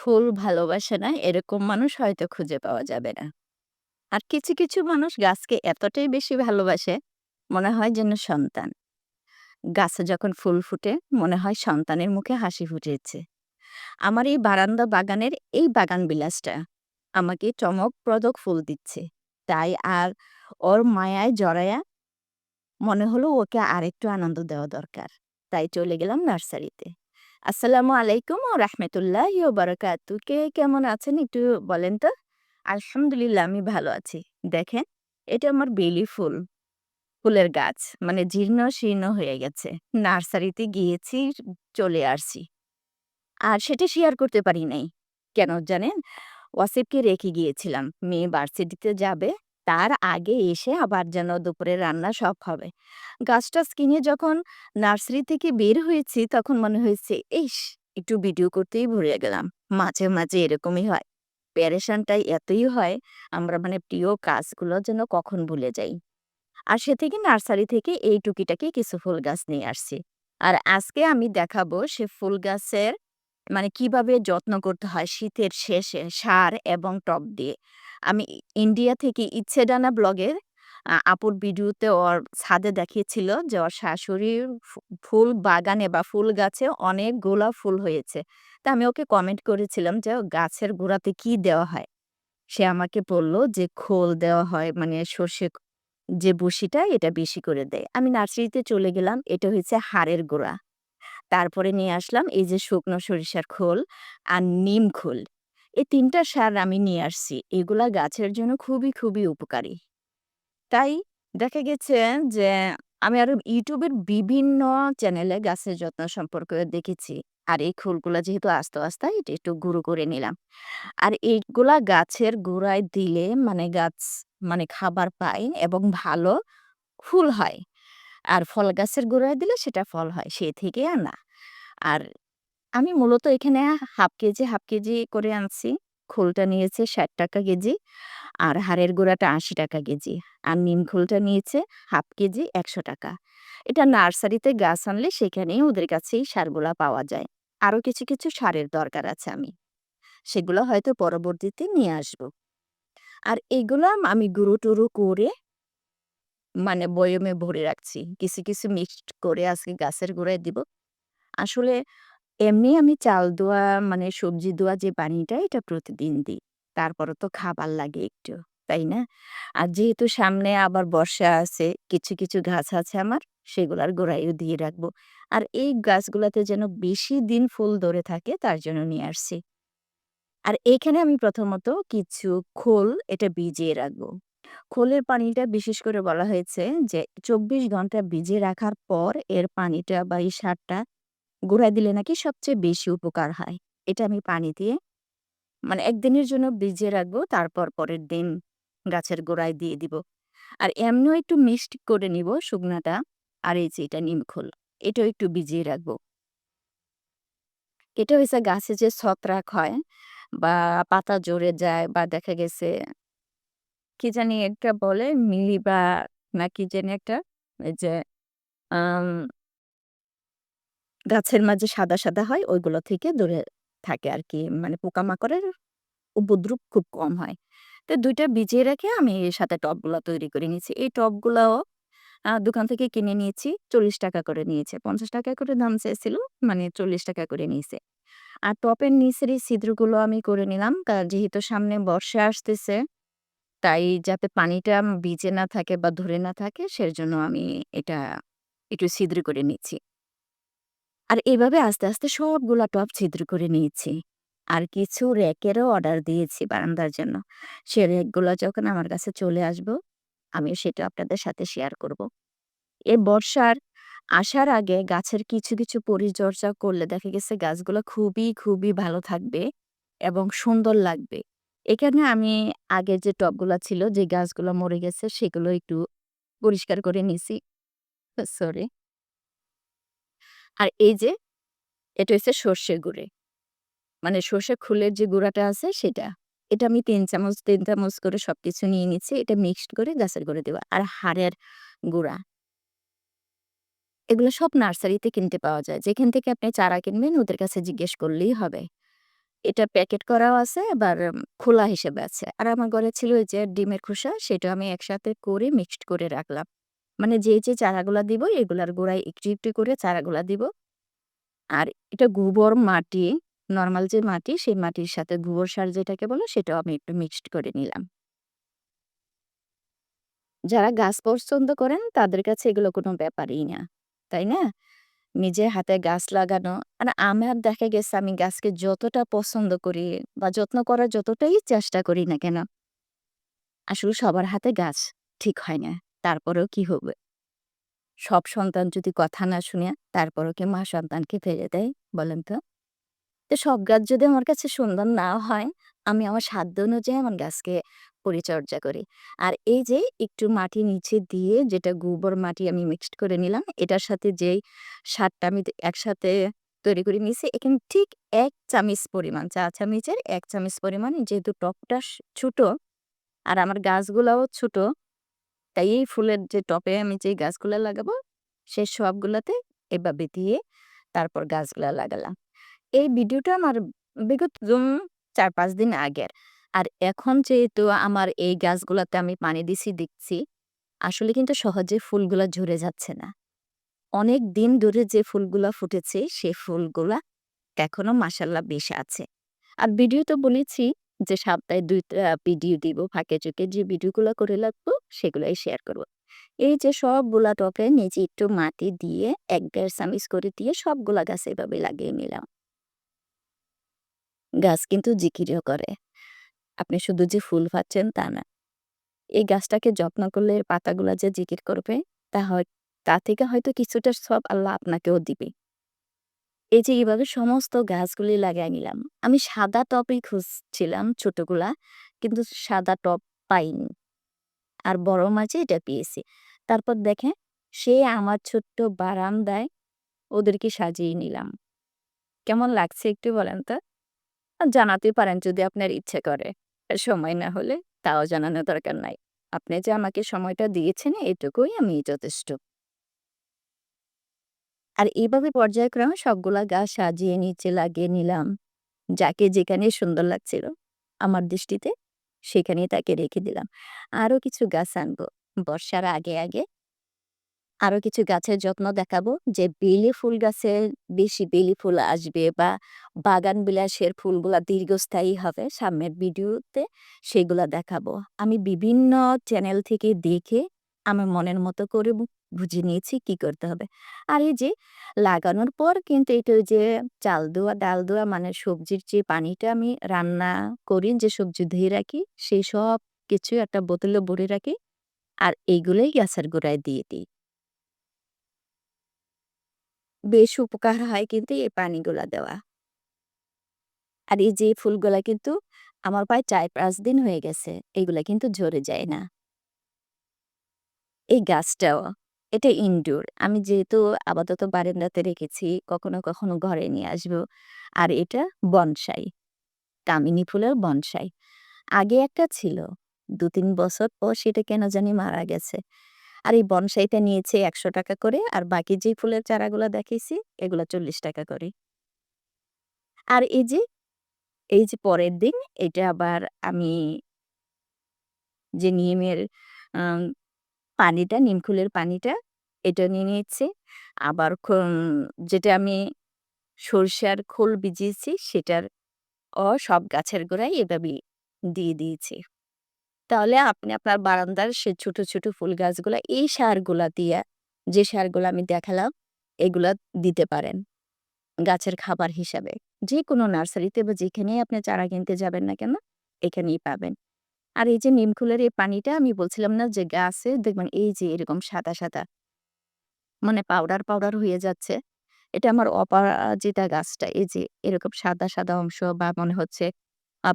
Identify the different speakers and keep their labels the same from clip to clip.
Speaker 1: ফুল ভালোবাসে না এরকম মানুষ হয়তো খুঁজে পাওয়া যাবে না। আর কিছু, কিছু মানুষ গাছকে এতটাই বেশি ভালোবাসে, মনে হয় যেন সন্তান। গাছে যখন ফুল ফুটে মনে হয় সন্তানের মুখে হাসি ফুটেছে। আমার এই বারান্দা বাগানের এই বাগান বিলাসটা আমাকে চমকপ্রদ ফুল দিচ্ছে। তাই আর ওর মায়ায় জড়ায়া মনে হলো ওকে আরেকটু আনন্দ দেওয়া দরকার। তাই চলে গেলাম নার্সারিতে। আসসালামু আলাইকুম ও রাহমাতুল্লাহি বারাকাতু। কে কেমন আছেন একটু বলেন তো? আলহামদুলিল্লাহ আমি ভালো আছি। দেখেন, এটা আমার বেলি ফুল। ফুলের গাছ। মানে জীর্ণ শীর্ণ হয়ে গেছে। নার্সারিতে গিয়েছি, চলে আসছি। আর সেটা শেয়ার করতে পারি নাই। কেন জানেন? ওয়াসিফকে রেখে গিয়েছিলাম। মেয়ে ভার্সিটিতে যাবে। তার আগে এসে আবার যেন দুপুরে রান্না সব হবে। গাছ-টাছ কিনে যখন নার্সারি থেকে বের হয়েছি তখন মনে হয়েছে, ইস! একটু ভিডিও করতেই ভুলে গেলাম। মাঝে, মাঝে এরকমই হয়। পেরেশানটাই এতই হয় আমরা মানে প্রিয় কাজগুলো যেন কখন ভুলে যাই। আর সে থেকে নার্সারি থেকে এই টুকিটাকি কিছু ফুল গাছ নিয়ে আসছি। আর আজকে আমি দেখাবো সে ফুল গাছের মানে কীভাবে যত্ন করতে হয় শীতের শেষে সার এবং টব দিয়ে। আমি ইন্ডিয়া থেকে ইচ্ছেডানা ব্লগের আপুর ভিডিওতে ওর ছাদে দেখিয়েছিল যে ওর শাশুড়ির ফুল বাগানে বা ফুল গাছে অনেক গোলাপ ফুল হয়েছে। তা আমি ওকে কমেন্ট করেছিলাম যে গাছের গোড়াতে কি দেওয়া হয়? সে আমাকে বলল যে, খোল দেওয়া হয় মানে সর্ষে যে বসিটা এটা বেশি করে দেয়। আমি নার্সারিতে চলে গেলাম। এটা হচ্ছে হাড়ের গোড়া তারপরে নিয়ে আসলাম এই যে শুকনো সরিষার খোল আর নিম খোল। এই ৩ টা সার আমি নিয়ে আসছি। এগুলা গাছের জন্য খুবই, খুবই উপকারী। তাই দেখা গেছে যে আমি আরও ইউটিউবের বিভিন্ন চ্যানেলে গাছের যত্ন সম্পর্কে দেখেছি। আর এই খোলগুলা যেহেতু আস্তে, আস্তে এটা একটু গুঁড়ো করে নিলাম। আর এইগুলা গাছের গোড়ায় দিলে মানে গাছ মানে খাবার পায় এবং ভালো ফুল হয়। আর ফল গাছের গোড়ায় দিলে সেটা ফল হয়। সে থেকে আনা। আর আমি মূলত এখানে হাফ কেজি, হাফ কেজি করে আনছি। খোলটা নিয়েছে ৳৬০ কেজি। আর হাড়ের গুঁড়াটা ৳৮০ কেজি। আর নিম খোলটা নিয়েছে হাফ কেজি ৳১০০ এটা নার্সারিতে গাছ আনলে সেখানেই ওদের কাছেই সারগুলা পাওয়া যায়। আরও কিছু, কিছু সারের দরকার আছে আমি। সেগুলো হয়তো পরবর্তীতে নিয়ে আসব। আর এগুলা আমি গুঁড়ো-টুরো করে মানে বয়মে ভরে রাখছি। কিছু, কিছু মিক্সড করে আজকে গাছের গোড়ায় দিব। আসলে এমনি আমি চাল ধোয়া মানে সবজি ধোয়া যে পানিটা এটা প্রতিদিন দিই। তারপরও তো খাবার লাগে একটু, তাই না? আর যেহেতু সামনে আবার বর্ষা আছে, কিছু, কিছু গাছ আছে আমার সেগুলার গোড়ায়ও দিয়ে রাখব। আর এই গাছগুলাতে যেন বেশি দিন ফুল ধরে থাকে তার জন্য নিয়ে আসছি। আর এখানে আমি প্রথমত কিছু খোল এটা ভিজিয়ে রাখব। খোলের পানিটা বিশেষ করে বলা হয়েছে যে ২৪ ঘণ্টা ভিজিয়ে রাখার পর এর পানিটা বা এই সারটা গোড়ায় দিলে নাকি সবচেয়ে বেশি উপকার হয়। এটা আমি পানি দিয়ে মানে একদিনের জন্য ভিজিয়ে রাখব। তারপর পরের দিন গাছের গোড়ায় দিয়ে দিব। আর এমনিও একটু মিক্সড করে নিব শুকনাটা। আর এই যে এটা নিম খোল। এটাও একটু ভিজিয়ে রাখব। এটা হয়েছে গাছে যে ছত্রাক হয় বা পাতা ঝরে যায় বা দেখা গেছে, কি জানি একটা বলে মিলিবাগ না কি জানি একটা? যে গাছের মাঝে সাদা, সাদা হয় ওইগুলো থেকে দূরে থাকে আর কি মানে পোকামাকড়ের উপদ্রব খুব কম হয়। তো ২ টা ভিজিয়ে রেখে আমি এর সাথে টবগুলা তৈরি করে নিয়েছি। এই টবগুলাও দোকান থেকে কিনে নিয়েছি। ৳৪০ করে নিয়েছে। ৳৫০ করে দাম চেয়েছিল। মানে ৳৪০ করে নিয়েছে। আর টবের নিচের এই ছিদ্রগুলো আমি করে নিলাম। যেহেতু সামনে বর্ষা আসতেছে, তাই যাতে পানিটা ভিজে না থাকে বা ধরে না থাকে সেজন্য আমি এটা একটু ছিদ্র করে নিচ্ছি। আর এভাবে আস্তে, আস্তে সবগুলা টব ছিদ্র করে নিয়েছি। আর কিছু র‍্যাকেরও অর্ডার দিয়েছি বারান্দার জন্য। সে র্যাকগুলো যখন আমার কাছে চলে আসব, আমি সেটা আপনাদের সাথে শেয়ার করব। এ বর্ষার আসার আগে গাছের কিছু, কিছু পরিচর্যা করলে দেখা গেছে গাছগুলো খুবই, খুবই ভালো থাকবে এবং সুন্দর লাগবে। এখানে আমি আগের যে টবগুলা ছিল যে গাছগুলো মরে গেছে সেগুলো একটু পরিষ্কার করে নিছি। সরি। আর এই যে, এটা হচ্ছে সর্ষের গুঁড়ে। মানে সর্ষে খুলের যে গুঁড়াটা আছে সেটা। এটা আমি ৩ চামচ ৩ চামচ করে সবকিছু নিয়ে নিচ্ছি। এটা মিক্সড করে গাছের গুঁড়ে দেওয়া। আর হাড়ের গুঁড়া। এগুলো সব নার্সারিতে কিনতে পাওয়া যায়। যেখান থেকে আপনি চারা কিনবেন, ওদের কাছে জিজ্ঞেস করলেই হবে। এটা প্যাকেট করাও আছে, আবার খোলা হিসেবে আছে। আর আমার ঘরে ছিল যে ডিমের খোসা, সেটা আমি একসাথে করে মিক্সড করে রাখলাম। মানে যে, যে চারাগুলা দিব এগুলার গোড়ায় একটু, একটু করে চারাগুলা দিব। আর এটা গোবর মাটি, নর্মাল যে মাটি সেই মাটির সাথে গোবর সার যেটাকে বলো সেটাও আমি একটু মিক্সড করে নিলাম। যারা গাছ পছন্দ করেন তাদের কাছে এগুলো কোনো ব্যাপারই না। তাই না? নিজে হাতে গাছ লাগানো আর আমার দেখা গেছে আমি গাছকে যতটা পছন্দ করি বা যত্ন করার যতটাই চেষ্টা করি না কেন আসলে সবার হাতে গাছ ঠিক হয় না। তারপরেও কি হবে? সব সন্তান যদি কথা না শুনে তারপরেও কি মা সন্তানকে ফেলে দেয় বলেন তো? তো সব গাছ যদি আমার কাছে সুন্দর না হয়, আমি আমার সাধ্য অনুযায়ী আমার গাছকে পরিচর্যা করি। আর এই যে একটু মাটি নিচে দিয়ে যেটা গোবর মাটি আমি মিক্সড করে নিলাম, এটার সাথে যেই সারটা আমি একসাথে তৈরি করে নিয়েছি, এখানে ঠিক ১ চামচ পরিমাণ, চা চামচের ১ চামচ পরিমাণ যেহেতু টবটা স ছোট আর আমার গাছগুলোও ছোট, তাই এই ফুলের যে টবে আমি যেই গাছগুলা লাগাবো, সে সবগুলাতে এভাবে দিয়ে তারপর গাছগুলা লাগালাম। এই ভিডিওটা আমার বিগত উম ৪-৫ দিন আগের। আর এখন যেহেতু আমার এই গাছগুলাতে আমি পানি দিছি দেখছি, আসলে কিন্তু সহজে ফুলগুলা ঝরে যাচ্ছে না। অনেক দিন ধরে যে ফুলগুলা ফুটেছে সে ফুলগুলা এখনও মাশাআল্লাহ বেশ আছে। আর ভিডিও তো বলেছি যে সপ্তাহে ২ টা ভিডিও দিব, ফাঁকে চোখে যে ভিডিওগুলা করে রাখব, সেগুলাই শেয়ার করব। এই যে সবগুলা টবে নিচে একটু মাটি দিয়ে ১-১.৫ চামচ করে দিয়ে সবগুলা গাছ এভাবে লাগিয়ে নিলাম। গাছ কিন্তু জিকিরও করে। আপনি শুধু যে ফুল পাচ্ছেন তা না। এই গাছটাকে যত্ন করলে পাতাগুলা যে জিকির করবে তা হয় তা থেকে হয়তো কিছুটা সব আল্লাহ আপনাকেও দিবে। এই যে এভাবে সমস্ত গাছগুলি লাগায় নিলাম। আমি সাদা টপই খুঁজছিলাম ছোটগুলা, কিন্তু সাদা টব পাইনি। আর বড় মাঝে এটা পেয়েছি। তারপর দেখেন সে আমার ছোট্ট বারান্দায় ওদেরকে সাজিয়ে নিলাম। কেমন লাগছে একটু বলেন তো? জানাতে পারেন যদি আপনার ইচ্ছে করে। সময় না হলে তাও জানানোর দরকার নাই। আপনি যে আমাকে সময়টা দিয়েছেন এটুকুই আমি যথেষ্ট। আর এইভাবে পর্যায়ক্রমে সবগুলা গাছ সাজিয়ে নিচে লাগিয়ে নিলাম। যাকে যেখানে সুন্দর লাগছিল আমার দৃষ্টিতে সেখানেই তাকে রেখে দিলাম। আরও কিছু গাছ আনব বর্ষার আগে, আগে। আরও কিছু গাছের যত্ন দেখাবো যে বেলি ফুল গাছে বেশি বেলি ফুল আসবে বা বাগান বিলাসের ফুলগুলা দীর্ঘস্থায়ী হবে সামনের ভিডিওতে সেগুলা দেখাবো। আমি বিভিন্ন চ্যানেল থেকে দেখে আমার মনের মতো করে বুঝে নিয়েছি কি করতে হবে। আর এই যে লাগানোর পর কিন্তু এটা ওই যে চাল ধোয়া, ডাল ধোয়া মানে সবজির যে পানিটা আমি রান্না করি যে সবজি ধুয়ে রাখি সেই সব কিছু একটা বোতলে ভরে রাখি। আর এইগুলোই গাছের গোড়ায় দিয়ে দিই। বেশ উপকার হয় কিন্তু এই পানিগুলা দেওয়া। আর এই যে ফুলগুলা কিন্তু আমার প্রায় ৪-৫ দিন হয়ে গেছে। এগুলা কিন্তু ঝরে যায় না। এই গাছটাও এটা ইনডোর। আমি যেহেতু আপাতত বারান্দাতে রেখেছি, কখনো, কখনো ঘরে নিয়ে আসব। আর এটা বনসাই। কামিনী ফুলের বনসাই। আগে একটা ছিল। ২-৩ বছর পর সেটা কেন জানি মারা গেছে। আর এই বনসাইটা নিয়েছে ৳১০০ করে আর বাকি যে ফুলের চারাগুলা এগুলা ৳৪০ করে। আর এই যে, এই যে পরের দিন এটা আবার আমি যে নিয়মের পানিটা, নিমখোলের পানিটা এটা নিয়ে নিয়েছি। আবার যেটা আমি সরিষার খোল ভিজিয়েছি সেটার ও সব গাছের গোড়ায় এভাবেই দিয়ে দিয়েছি। তাহলে আপনি আপনার বারান্দার সে ছোট, ছোট ফুল গাছগুলা এই সারগুলা দিয়ে যে সারগুলা আমি দেখালাম এগুলা দিতে পারেন। গাছের খাবার হিসাবে। যে কোনো নার্সারিতে বা যেখানেই আপনি চারা কিনতে যাবেন না কেন এখানেই পাবেন। আর এই যে নিমখোলের এই পানিটা আমি বলছিলাম না যে গাছে দেখবেন এই যে এরকম সাদা, সাদা মানে পাউডার, পাউডার হয়ে যাচ্ছে। এটা আমার অপরাজিতা গাছটা। এই যে এরকম সাদা, সাদা অংশ বা মনে হচ্ছে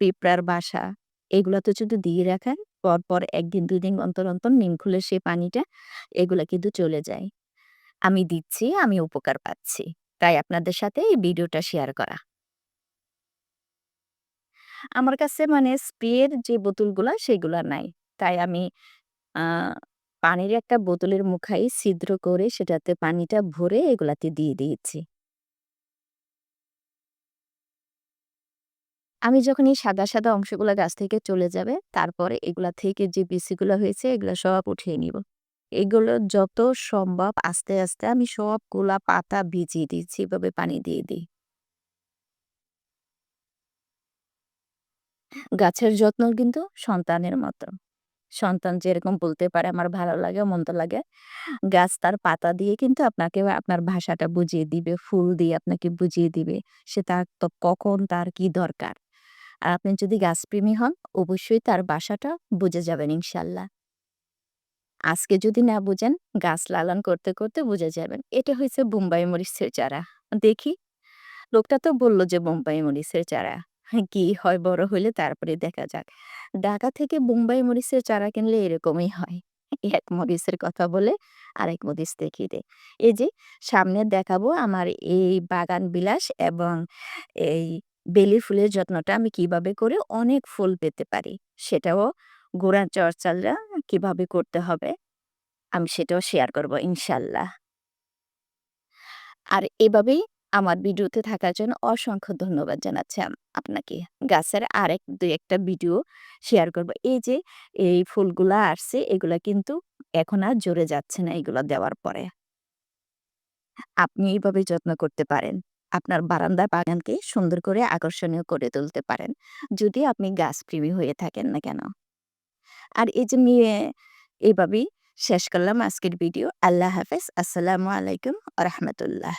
Speaker 1: পিঁপড়ার বাসা এগুলাতে যদি দিয়ে রাখেন পরপর ১ দিন ২ দিন অন্তর, অন্তর নিমখোলের সেই পানিটা এগুলা কিন্তু চলে যায়। আমি দিচ্ছি, আমি উপকার পাচ্ছি। তাই আপনাদের সাথে এই ভিডিওটা শেয়ার করা। আমার কাছে মানে স্প্রের যে বোতলগুলা সেগুলা নাই। তাই আমি পানির একটা বোতলের মুখাই ছিদ্র করে সেটাতে পানিটা ভরে এগুলাতে দিয়ে দিয়েছি। আমি যখন এই সাদা, সাদা অংশগুলা গাছ থেকে চলে যাবে, তারপরে এগুলা থেকে যে বিচিগুলা হয়েছে এগুলা সব উঠিয়ে নিব। এগুলো যত সম্ভব আস্তে, আস্তে আমি সবগুলা পাতা ভিজিয়ে দিচ্ছি, এভাবে পানি দিয়ে দিই। গাছের যত্ন কিন্তু সন্তানের মতো। সন্তান যেরকম বলতে পারে আমার ভালো লাগে, মন্দ লাগে। গাছ তার পাতা দিয়ে কিন্তু আপনাকে আপনার ভাষাটা বুঝিয়ে দিবে, ফুল দিয়ে আপনাকে বুঝিয়ে দিবে। সে তার তো কখন তার কি দরকার। আর আপনি যদি গাছপ্রেমী হন, অবশ্যই তার বাসাটা বুঝে যাবেন ইনশাল্লাহ। আজকে যদি না বুঝেন, গাছ লালন করতে, করতে বুঝে যাবেন। এটা হয়েছে বোম্বাই মরিচের চারা। দেখি, লোকটা তো বলল যে বোম্বাই মরিচের চারা। কি হয় বড় হইলে তারপরে দেখা যাক। ঢাকা থেকে বোম্বাই মরিচের চারা কিনলে এরকমই হয়। এক মরিচের কথা বলে আরেক মরিচ দেখিয়ে দেয়। এই যে সামনে দেখাবো আমার এই বাগান বিলাস এবং এই বেলি ফুলের যত্নটা আমি কীভাবে করে অনেক ফুল পেতে পারি। সেটাও গোড়া চর্চাটা কীভাবে করতে হবে, আমি সেটাও শেয়ার করব ইনশাল্লাহ। আর এভাবেই আমার ভিডিওতে থাকার জন্য অসংখ্য ধন্যবাদ জানাচ্ছি আপনাকে। গাছের আরেক ২-১ টা ভিডিও শেয়ার করব। এই যে এই ফুলগুলা আসছে, এগুলা কিন্তু এখন আর জোরে যাচ্ছে না এগুলা দেওয়ার পরে। আপনি এইভাবে যত্ন করতে পারেন। আপনার বারান্দা বাগানকে সুন্দর করে আকর্ষণীয় করে তুলতে পারেন। যদি আপনি গাছপ্রেমী হয়ে থাকেন না কেন। আর এই যে নিয়ে এইভাবেই শেষ করলাম আজকের ভিডিও। আল্লাহ হাফেজ। আসসালামু আলাইকুম রাহমাতুল্লাহ।